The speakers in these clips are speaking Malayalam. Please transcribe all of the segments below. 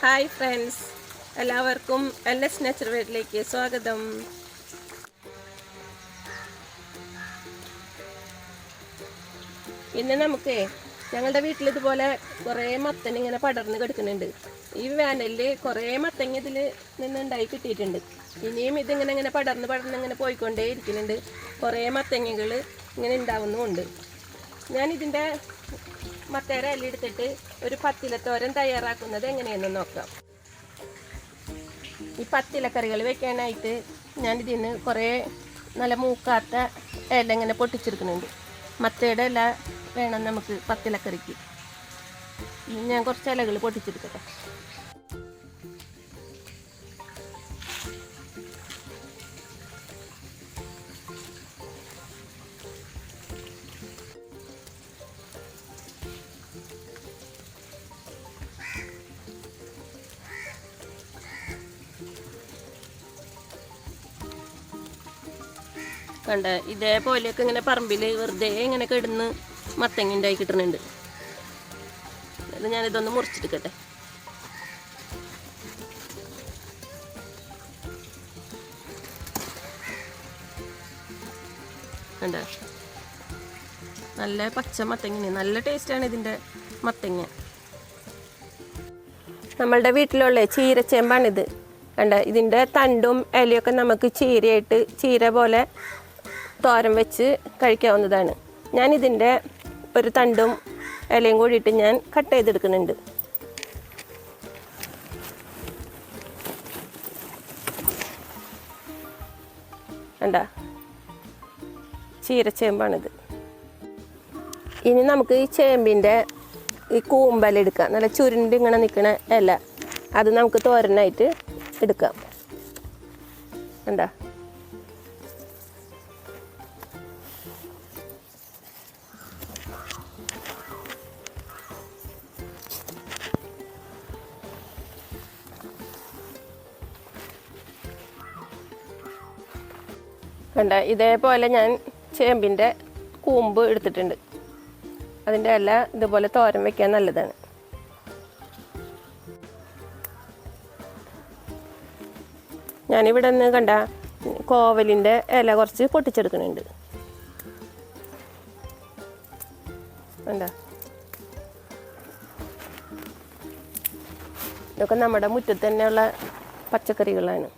Hi friends. എല്ലാവർക്കും എൽ എസ് നേച്ചർ വീട്ടിലേക്ക് സ്വാഗതം. ഇന്ന് നമുക്ക് ഞങ്ങളുടെ വീട്ടിൽ ഇതുപോലെ കുറേ മത്തൻ ഇങ്ങനെ പടർന്ന് കിടക്കുന്നുണ്ട്. ഈ വേനലിൽ കുറേ മത്തങ്ങ ഇതിൽ നിന്ന് ഉണ്ടായി കിട്ടിയിട്ടുണ്ട്. ഇനിയും ഇതിങ്ങനെ ഇങ്ങനെ പടർന്ന് പടർന്ന് ഇങ്ങനെ പോയിക്കൊണ്ടേ ഇരിക്കുന്നുണ്ട്. കുറേ മത്തങ്ങകൾ ഇങ്ങനെ ഉണ്ടാവുന്നുമുണ്ട്. ഞാൻ ഇതിന്റെ മത്തേര അല്ലെടുത്തിട്ട് ഒരു പത്തിലത്തോരൻ തയ്യാറാക്കുന്നത് എങ്ങനെയെന്ന് നോക്കാം. ഈ പത്തിലക്കറികൾ വെക്കാനായിട്ട് ഞാൻ നിന്ന് കുറേ നല്ല മൂക്കാത്ത ഇല ഇങ്ങനെ പൊട്ടിച്ചെടുക്കുന്നുണ്ട്. മത്തയുടെ ഇല വേണം നമുക്ക് പത്തിലക്കറിക്ക്. ഞാൻ കുറച്ച് ഇലകൾ പൊട്ടിച്ചെടുക്കട്ടെ. കണ്ട ഇതേപോലെയൊക്കെ ഇങ്ങനെ പറമ്പിൽ വെറുതെ ഇങ്ങനെ കിടന്ന് മത്തങ്ങ ഉണ്ടായി കിട്ടുന്നുണ്ട് അത് ഞാനിതൊന്ന് മുറിച്ചെടുക്കട്ടെ കണ്ട? നല്ല പച്ച മത്തങ്ങ നല്ല ടേസ്റ്റാണ് ഇതിന്റെ മത്തങ്ങ. നമ്മളുടെ വീട്ടിലുള്ള ചീരച്ചേമ്പാണിത്. കണ്ട ഇതിന്റെ തണ്ടും ഇലയൊക്കെ നമുക്ക് ചീരയായിട്ട് ചീര പോലെ തോരൻ വെച്ച് കഴിക്കാവുന്നതാണ്. ഞാൻ ഇതിന്റെ ഒരു തണ്ടും ഇലയും കൂടിയിട്ട് ഞാൻ കട്ട് ചെയ്തെടുക്കുന്നുണ്ട്. കണ്ട? ചീരച്ചേമ്പാണിത്. ഇനി നമുക്ക് ഈ ചേമ്പിന്റെ ഈ കൂമ്പലെടുക്കാം നല്ല ചുരുണ്ട് ഇങ്ങനെ നിൽക്കണ ഇല. അത് നമുക്ക് തോരനായിട്ട് എടുക്കാം. എന്താ കണ്ട ഇതേപോലെ ഞാൻ ചേമ്പിന്റെ കൂമ്പ് എടുത്തിട്ടുണ്ട്. അതിന്റെ ഇല ഇതുപോലെ തോരൻ വെക്കാൻ നല്ലതാണ്. ഞാനിവിടെ നിന്ന് കണ്ട കോവലിന്റെ ഇല കുറച്ച് പൊട്ടിച്ചെടുക്കുന്നുണ്ട്. എന്താ ഇതൊക്കെ നമ്മുടെ മുറ്റത്ത് തന്നെയുള്ള പച്ചക്കറികളാണ്.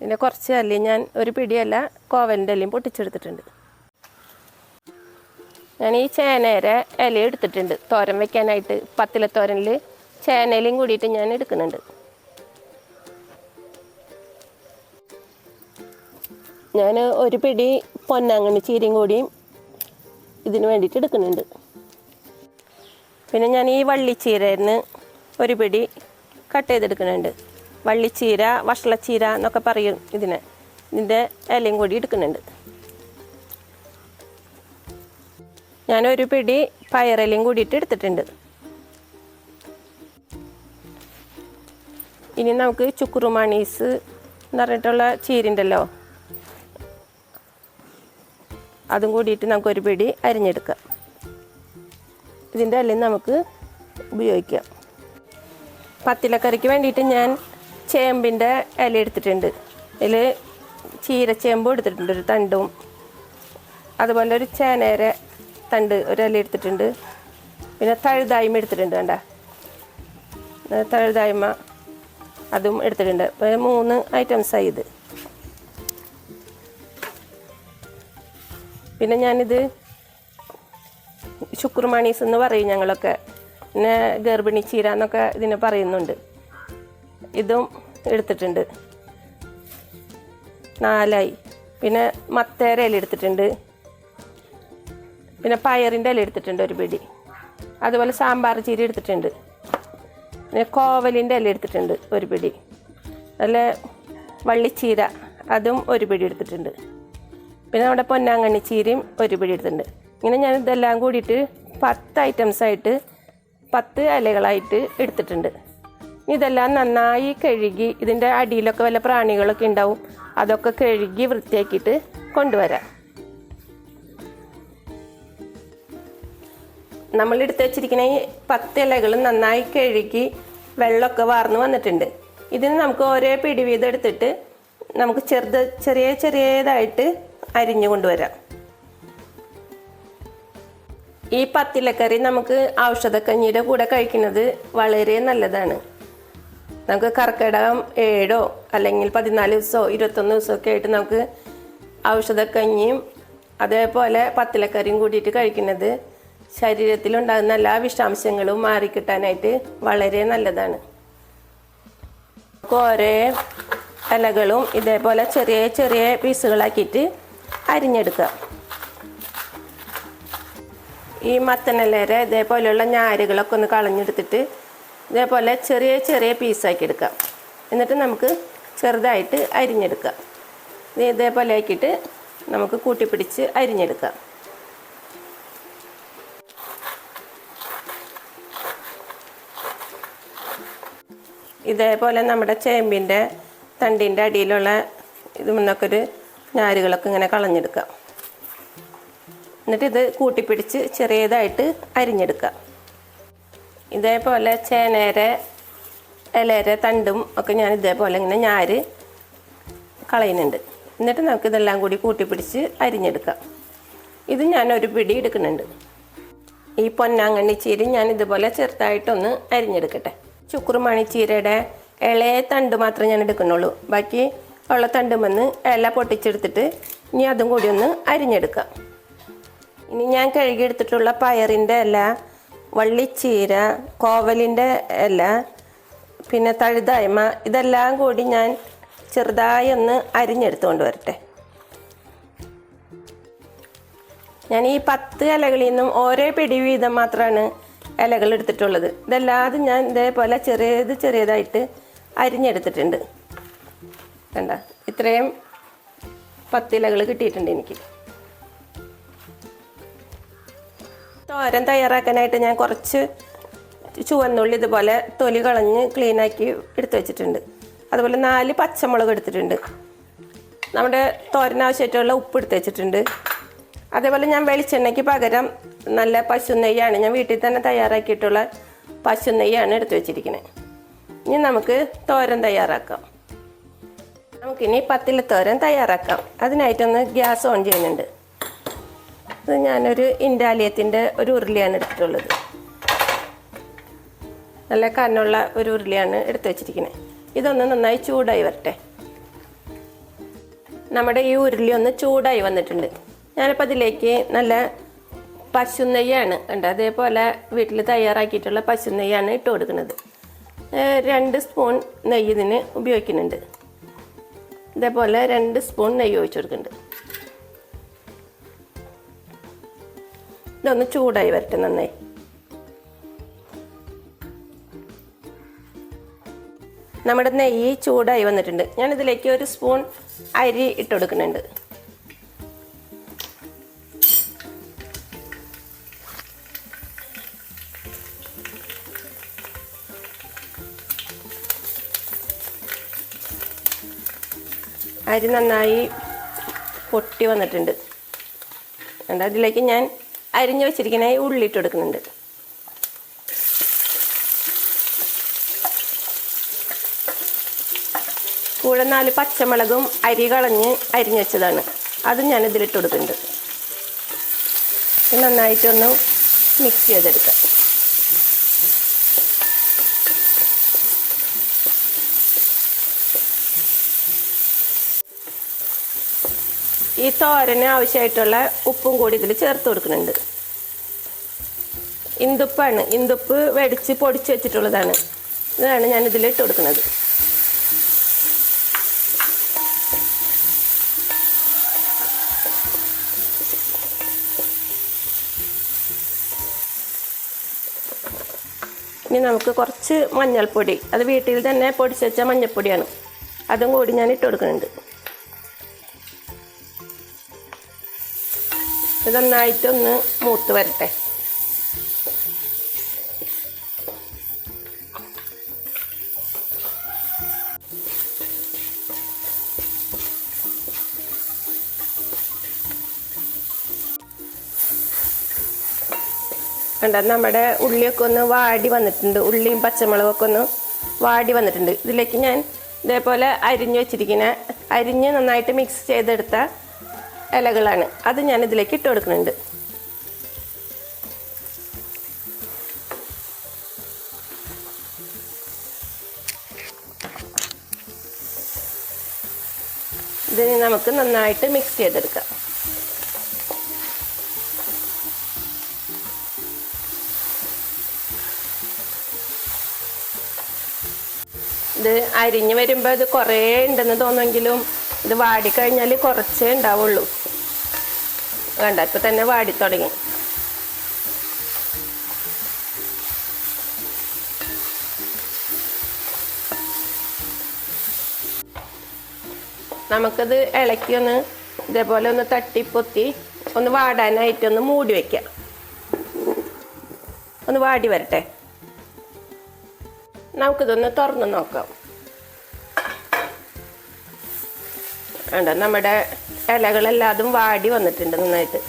പിന്നെ കുറച്ച് അല്ലി ഞാൻ ഒരു പിടിയല്ല കോവലിന്റെ അല്ലിയും പൊട്ടിച്ചെടുത്തിട്ടുണ്ട്. ഞാൻ ഈ ചേനയുടെ ഇല എടുത്തിട്ടുണ്ട്. തോരൻ വെക്കാനായിട്ട് പത്തിലത്തോരനിൽ ചേനയിലും കൂടിയിട്ട് ഞാൻ എടുക്കുന്നുണ്ട്. ഞാൻ ഒരു പിടി പൊന്നാങ്കണ്ണി ചീരയും കൂടിയും ഇതിന് വേണ്ടിയിട്ട് എടുക്കുന്നുണ്ട്. പിന്നെ ഞാൻ ഈ വള്ളിച്ചീരന്ന് ഒരു പിടി കട്ട് ചെയ്തെടുക്കുന്നുണ്ട്. വള്ളിച്ചീര വഷളച്ചീര എന്നൊക്കെ പറയും ഇതിന്. ഇതിന്റെ ഇലയും കൂടി എടുക്കുന്നുണ്ട്. ഞാനൊരു പിടി പയറിലയും കൂടിയിട്ട് എടുത്തിട്ടുണ്ട്. ഇനി നമുക്ക് ചുക്കുറുമാണീസ് എന്ന് പറഞ്ഞിട്ടുള്ള ചീരുണ്ടല്ലോ. അതും കൂടിയിട്ട് നമുക്കൊരു പിടി അരിഞ്ഞെടുക്കാം. ഇതിന്റെ അല്ലെങ്കിൽ നമുക്ക് ഉപയോഗിക്കാം. പത്തിലക്കറിക്ക് വേണ്ടിയിട്ട് ഞാൻ ചേമ്പിന്റെ ഇല എടുത്തിട്ടുണ്ട്. ഇതിൽ ചീരച്ചേമ്പ് എടുത്തിട്ടുണ്ട് ഒരു തണ്ടും. അതുപോലെ ഒരു ചേനേര തണ്ട് ഒരു ഇല എടുത്തിട്ടുണ്ട്. പിന്നെ തഴുതായ്മ എടുത്തിട്ടുണ്ട് വേണ്ട തഴുതായ്മ അതും എടുത്തിട്ടുണ്ട്. മൂന്ന് ഐറ്റംസായി ഇത്. പിന്നെ ഞാനിത് ശുക്രമാണീസ് എന്ന് പറയും ഞങ്ങളൊക്കെ. പിന്നെ ഗർഭിണി ചീര എന്നൊക്കെ ഇതിനെ പറയുന്നുണ്ട്. ഇതും എടുത്തിട്ടുണ്ട്. നാലായി. പിന്നെ മത്തേര ഇല എടുത്തിട്ടുണ്ട്. പിന്നെ പയറിന്റെ ഇല എടുത്തിട്ടുണ്ട് ഒരു പിടി. അതുപോലെ സാമ്പാർ ചീര എടുത്തിട്ടുണ്ട്. പിന്നെ കോവലിന്റെ ഇല എടുത്തിട്ടുണ്ട് ഒരു പിടി. നല്ല വള്ളിച്ചീര അതും ഒരു പിടി എടുത്തിട്ടുണ്ട്. പിന്നെ നമ്മുടെ പൊന്നാങ്കണ്ണി ചീരയും ഒരു പിടി എടുത്തിട്ടുണ്ട്. ഇങ്ങനെ ഞാൻ ഇതെല്ലാം കൂടിയിട്ട് പത്ത് ഐറ്റംസ് ആയിട്ട് പത്ത് ഇലകളായിട്ട് എടുത്തിട്ടുണ്ട്. ഇതെല്ലാം നന്നായി കഴുകി ഇതിന്റെ അടിയിലൊക്കെ വല്ല പ്രാണികളൊക്കെ ഉണ്ടാവും. അതൊക്കെ കഴുകി വൃത്തിയാക്കിയിട്ട് കൊണ്ടുവരാം. നമ്മൾ എടുത്തു വെച്ചിരിക്കുന്ന ഈ പത്ത് ഇലകൾ നന്നായി കഴുകി വെള്ളമൊക്കെ വാർന്ന് വന്നിട്ടുണ്ട്. ഇതിന് നമുക്ക് ഓരോ പിടി വീതം എടുത്തിട്ട് നമുക്ക് ചെറുത് ചെറിയ ചെറിയതായിട്ട് അരിഞ്ഞു കൊണ്ടുവരാം. ഈ പത്തിലക്കറി നമുക്ക് ഔഷധക്കഞ്ഞിയുടെ കൂടെ കഴിക്കുന്നത് വളരെ നല്ലതാണ്. നമുക്ക് കർക്കിടകം ഏഴോ അല്ലെങ്കിൽ പതിനാല് ദിവസമോ ഇരുപത്തൊന്ന് ദിവസമൊക്കെ ആയിട്ട് നമുക്ക് ഔഷധക്കഞ്ഞിയും അതേപോലെ പത്തിലക്കറിയും കൂട്ടിയിട്ട് കഴിക്കുന്നത് ശരീരത്തിലുണ്ടാകുന്ന എല്ലാ വിഷാംശങ്ങളും മാറിക്കിട്ടാനായിട്ട് വളരെ നല്ലതാണ്. ഓരോ ഇലകളും ഇതേപോലെ ചെറിയ ചെറിയ പീസുകളാക്കിയിട്ട് അരിഞ്ഞെടുക്കുക. ഈ മത്തനലേര ഇതേപോലെയുള്ള ഞാരുകളൊക്കെ ഒന്ന് കളഞ്ഞെടുത്തിട്ട് ഇതേപോലെ ചെറിയ ചെറിയ പീസാക്കി എടുക്കാം. എന്നിട്ട് നമുക്ക് ചെറുതായിട്ട് അരിഞ്ഞെടുക്കാം. ഇത് ഇതേപോലെ ആക്കിയിട്ട് നമുക്ക് കൂട്ടിപ്പിടിച്ച് അരിഞ്ഞെടുക്കാം. ഇതേപോലെ നമ്മുടെ ചേമ്പിന്റെ തണ്ടിന്റെ അടിയിലുള്ള ഇത് നിന്നൊക്കെ ഒരു ഞാരുകളൊക്കെ ഇങ്ങനെ കളഞ്ഞെടുക്കാം. എന്നിട്ട് ഇത് കൂട്ടിപ്പിടിച്ച് ചെറിയതായിട്ട് അരിഞ്ഞെടുക്കാം. ഇതേപോലെ ചേനേരെ ഇലര തണ്ടും ഒക്കെ ഞാൻ ഇതേപോലെ ഇങ്ങനെ ഞാര് കളയുന്നുണ്ട്. എന്നിട്ട് നമുക്ക് ഇതെല്ലാം കൂടി കൂട്ടിപ്പിടിച്ച് അരിഞ്ഞെടുക്കാം. ഇത് ഞാൻ ഒരു പിടി എടുക്കുന്നുണ്ട്. ഈ പൊന്നാങ്കണ്ണി ചീര ഞാൻ ഇതുപോലെ ചെറുതായിട്ടൊന്ന് അരിഞ്ഞെടുക്കട്ടെ. ചുക്കുറുമണി ചീരയുടെ ഇളയ തണ്ട് മാത്രമേ ഞാൻ എടുക്കുന്നുള്ളൂ. ബാക്കി ഉള്ള തണ്ടുമെന്ന് ഇല പൊട്ടിച്ചെടുത്തിട്ട് ഇനി അതും കൂടി ഒന്ന് അരിഞ്ഞെടുക്കാം. ഇനി ഞാൻ കഴുകിയെടുത്തിട്ടുള്ള പയറിന്റെ ഇല വള്ളിച്ചീര കോവലിന്റെ ഇല പിന്നെ തഴുതായ്മ ഇതെല്ലാം കൂടി ഞാൻ ചെറുതായി ഒന്ന് അരിഞ്ഞെടുത്തുകൊണ്ട് വരട്ടെ. ഞാൻ ഈ പത്ത് ഇലകളിൽ നിന്നും ഓരോ പിടി വീതം മാത്രമാണ് ഇലകൾ എടുത്തിട്ടുള്ളത്. ഇതല്ലാതെ ഞാൻ ഇതേപോലെ ചെറിയത് ചെറിയതായിട്ട് അരിഞ്ഞെടുത്തിട്ടുണ്ട്. കണ്ട? ഇത്രയും പത്തിലകൾ കിട്ടിയിട്ടുണ്ട് എനിക്ക്. തോരൻ തയ്യാറാക്കാനായിട്ട് ഞാൻ കുറച്ച് ചുവന്നുള്ളി ഇതുപോലെ തൊലി കളഞ്ഞ് ക്ലീനാക്കി എടുത്തു വെച്ചിട്ടുണ്ട്. അതുപോലെ നാല് പച്ചമുളക് എടുത്തിട്ടുണ്ട്. നമ്മുടെ തോരനാവശ്യമായിട്ടുള്ള ഉപ്പ് എടുത്ത് വെച്ചിട്ടുണ്ട്. അതേപോലെ ഞാൻ വെളിച്ചെണ്ണയ്ക്ക് പകരം നല്ല പശു നെയ്യാണ് ഞാൻ വീട്ടിൽ തന്നെ തയ്യാറാക്കിയിട്ടുള്ള പശു നെയ്യാണ് എടുത്തു വെച്ചിരിക്കുന്നത്. ഇനി നമുക്ക് തോരൻ തയ്യാറാക്കാം. നമുക്കിനി പത്തില തോരൻ തയ്യാറാക്കാം. അതിനായിട്ടൊന്ന് ഗ്യാസ് ഓൺ ചെയ്യുന്നുണ്ട്. ഞാനൊരു ഇൻഡാലിയത്തിന്റെ ഒരു ഉരുളിയാണ് എടുത്തിട്ടുള്ളത്. നല്ല കനുള്ള ഒരു ഉരുളിയാണ് എടുത്തു വെച്ചിരിക്കുന്നത് ഇതൊന്ന് നന്നായി ചൂടായി വരട്ടെ. നമ്മുടെ ഈ ഉരുളി ഒന്ന് ചൂടായി വന്നിട്ടുണ്ട്. ഞാനിപ്പോൾ അതിലേക്ക് നല്ല പശു നെയ്യാണ് ഉണ്ട് അതേപോലെ വീട്ടിൽ തയ്യാറാക്കിയിട്ടുള്ള പശു നെയ്യാണ് ഇട്ട് കൊടുക്കുന്നത്. രണ്ട് സ്പൂൺ നെയ്യ് ഇതിന് ഉപയോഗിക്കുന്നുണ്ട്. ഇതേപോലെ രണ്ട് സ്പൂൺ നെയ്യ് ഒഴിച്ചു കൊടുക്കുന്നുണ്ട്. ഇതൊന്ന് ചൂടായി വരട്ടെ നന്നായി. നമ്മുടെ നെയ്യ് ചൂടായി വന്നിട്ടുണ്ട്. ഞാൻ ഇതിലേക്ക് ഒരു സ്പൂൺ അരി ഇട്ട് കൊടുക്കുന്നുണ്ട്. അരി നന്നായി പൊട്ടി വന്നിട്ടുണ്ട്. അതിലേക്ക് ഞാൻ അരിഞ്ഞു വെച്ചിരിക്കുന്ന ഉള്ളി ഇട്ട് കൊടുക്കുന്നുണ്ട് കൂടെ നാല് പച്ചമുളകും അരി കളഞ്ഞ് അരിഞ്ഞു വെച്ചതാണ്. അതും ഞാൻ ഇതിലിട്ട് കൊടുക്കുന്നുണ്ട്. നന്നായിട്ടൊന്ന് മിക്സ് ചെയ്തെടുക്കാം. ഈ തോരന് ആവശ്യമായിട്ടുള്ള ഉപ്പും കൂടി ഇതിൽ ചേർത്ത് കൊടുക്കുന്നുണ്ട്. ഇന്ദുപ്പാണ്. ഇന്ദുപ്പ് വെടിച്ച് പൊടിച്ച് വെച്ചിട്ടുള്ളതാണ്. ഇതാണ് ഞാൻ ഇതിൽ ഇട്ട് കൊടുക്കുന്നത്. ഇനി നമുക്ക് കുറച്ച് മഞ്ഞൾപ്പൊടി. അത് വീട്ടിൽ തന്നെ പൊടിച്ച് വെച്ച മഞ്ഞൾപ്പൊടിയാണ്. അതും കൂടി ഞാൻ ഇട്ട് കൊടുക്കുന്നുണ്ട്. നന്നായിട്ടൊന്ന് മൂത്ത് വരട്ടെ. കണ്ട നമ്മുടെ ഉള്ളിയൊക്കെ ഒന്ന് വാടി വന്നിട്ടുണ്ട്. ഉള്ളിയും പച്ചമുളകൊക്കെ ഒന്ന് വാടി വന്നിട്ടുണ്ട്. ഇതിലേക്ക് ഞാൻ ഇതേപോലെ അരിഞ്ഞ് വെച്ചിരിക്കുന്ന അരിഞ്ഞ് നന്നായിട്ട് മിക്സ് ചെയ്തെടുത്ത ഇലകളാണ്. അത് ഞാൻ ഇതിലേക്ക് ഇട്ട് കൊടുക്കുന്നുണ്ട്. ഇതിന് നമുക്ക് നന്നായിട്ട് മിക്സ് ചെയ്തെടുക്കാം. ഇത് അരിഞ്ഞ് വരുമ്പോൾ ഇത് കുറേ ഉണ്ടെന്ന് തോന്നുമെങ്കിലും ഇത് വാടിക്കഴിഞ്ഞാൽ കുറച്ചേ ഉണ്ടാവുള്ളൂ. വേണ്ട ഇപ്പം തന്നെ വാടി തുടങ്ങി. നമുക്കത് ഇളക്കി ഒന്ന് ഇതേപോലെ ഒന്ന് തട്ടിപ്പൊത്തി ഒന്ന് വാടാനായിട്ട് ഒന്ന് മൂടി വയ്ക്കാം ഒന്ന് വാടി വരട്ടെ. നമുക്കിതൊന്ന് തുറന്ന് നോക്കാം. വേണ്ട നമ്മുടെ ഇലകളെല്ലാതും വാടി വന്നിട്ടുണ്ട് നന്നായിട്ട്.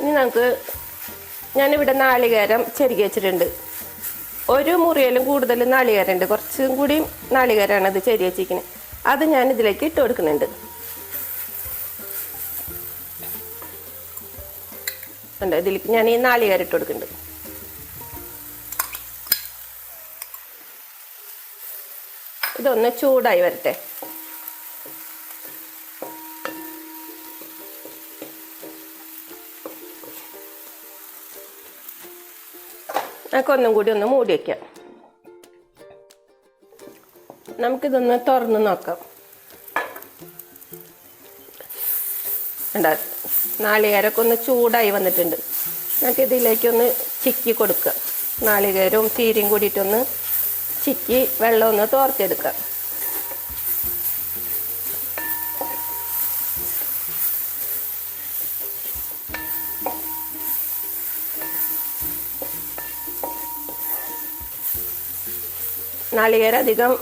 ഇനി നമുക്ക് ഞാനിവിടെ നാളികേരം ചെരുകി വെച്ചിട്ടുണ്ട്. ഒരു മുറിയിലും കൂടുതൽ നാളികേരമുണ്ട് കുറച്ചും കൂടി നാളികേരമാണ് അത് ചെരി വെച്ചിരിക്കുന്നത് അത് ഞാൻ ഇതിലേക്ക് ഇട്ട് കൊടുക്കുന്നുണ്ട്. ഉണ്ട് ഇതിലേക്ക് ഞാൻ ഈ നാളികേരം ഇട്ട് കൊടുക്കുന്നുണ്ട്. ഇതൊന്ന് ചൂടായി വരട്ടെ. നമുക്ക് ഒന്നും കൂടി ഒന്ന് മൂടി വയ്ക്കാം നമുക്കിതൊന്ന് തുറന്ന് നോക്കാം. ഉണ്ടാ നാളികേരമൊക്കെ ഒന്ന് ചൂടായി വന്നിട്ടുണ്ട്. നമുക്ക് ഇതിലേക്കൊന്ന് ചിക്കി കൊടുക്കുക നാളികേരവും ചീരയും കൂടിയിട്ടൊന്ന് ചിക്കി വെള്ളം ഒന്ന് തോർത്തെടുക്കാം നാളികേരധികം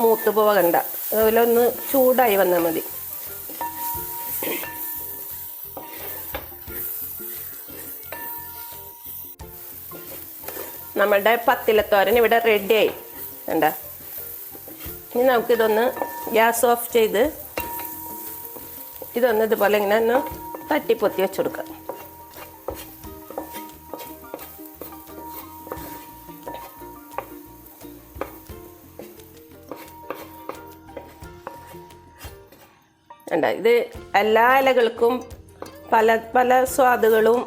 മൂത്ത് പോകണ്ട. ഒന്ന് ചൂടായി വന്നാൽ മതി. നമ്മുടെ പത്തിലത്തോരൻ ഇവിടെ റെഡിയായി കണ്ട? ഇനി നമുക്കിതൊന്ന് ഗ്യാസ് ഓഫ് ചെയ്ത് ഇതൊന്ന് ഇതുപോലെ ഇങ്ങനെ ഒന്ന് തട്ടിപ്പൊത്തി വെച്ച് കൊടുക്കാം ഉണ്ട് ഇത് എല്ലാ ഇലകൾക്കും പല പല സ്വാദുകളും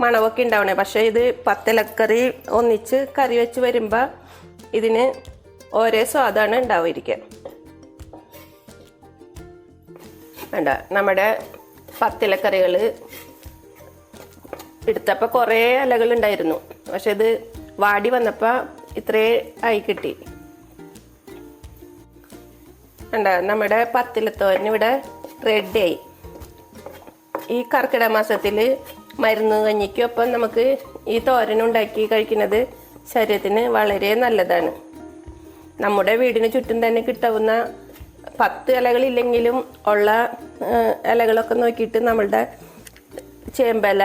മണമൊക്കെ ഉണ്ടാവണേ. പക്ഷേ ഇത് പത്തലക്കറി ഒന്നിച്ച് കറി വെച്ച് വരുമ്പോൾ ഇതിന് ഒരേ സ്വാദാണ് ഉണ്ടാവുക വേണ്ട നമ്മുടെ പത്തിലക്കറികൾ എടുത്തപ്പോൾ കുറേ ഇലകൾ ഉണ്ടായിരുന്നു. പക്ഷെ ഇത് വാടി വന്നപ്പോൾ ഇത്രേ ആയി കിട്ടി. വേണ്ട നമ്മുടെ പത്തിലത്തോരൻ ഇവിടെ റെഡിയായി ഈ കർക്കിടക മാസത്തിൽ മരുന്ന് കഞ്ഞിക്കൊപ്പം നമുക്ക് ഈ തോരൻ ഉണ്ടാക്കി കഴിക്കുന്നത് ശരീരത്തിന് വളരെ നല്ലതാണ്. നമ്മുടെ വീടിന് ചുറ്റും തന്നെ കിട്ടാവുന്ന പത്ത് ഇലകളില്ലെങ്കിലും ഉള്ള ഇലകളൊക്കെ നോക്കിയിട്ട് നമ്മളുടെ ചേമ്പല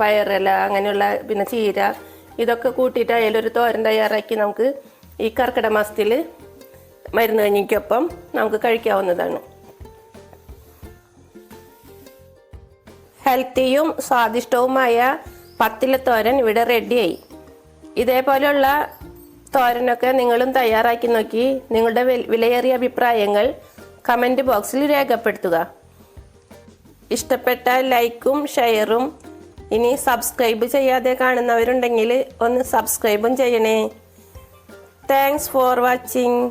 പയറില അങ്ങനെയുള്ള പിന്നെ ചീര ഇതൊക്കെ കൂട്ടിയിട്ട് അതിലൊരു തോരൻ തയ്യാറാക്കി നമുക്ക് ഈ കർക്കിടക മാസത്തിൽ മരുന്ന് കഞ്ഞിക്കൊപ്പം നമുക്ക് കഴിക്കാവുന്നതാണ്. ഹെൽത്തിയും സ്വാദിഷ്ടവുമായ പത്തില തോരൻ ഇവിടെ റെഡിയായി. ഇതേപോലെയുള്ള തോരനൊക്കെ നിങ്ങളും തയ്യാറാക്കി നോക്കി നിങ്ങളുടെ വിലയേറിയ അഭിപ്രായങ്ങൾ കമന്റ് ബോക്സിൽ രേഖപ്പെടുത്തുക. ഇഷ്ടപ്പെട്ട ലൈക്കും ഷെയറും ഇനി സബ്സ്ക്രൈബ് ചെയ്യാതെ കാണുന്നവരുണ്ടെങ്കിൽ ഒന്ന് സബ്സ്ക്രൈബും ചെയ്യണേ. Thanks for watching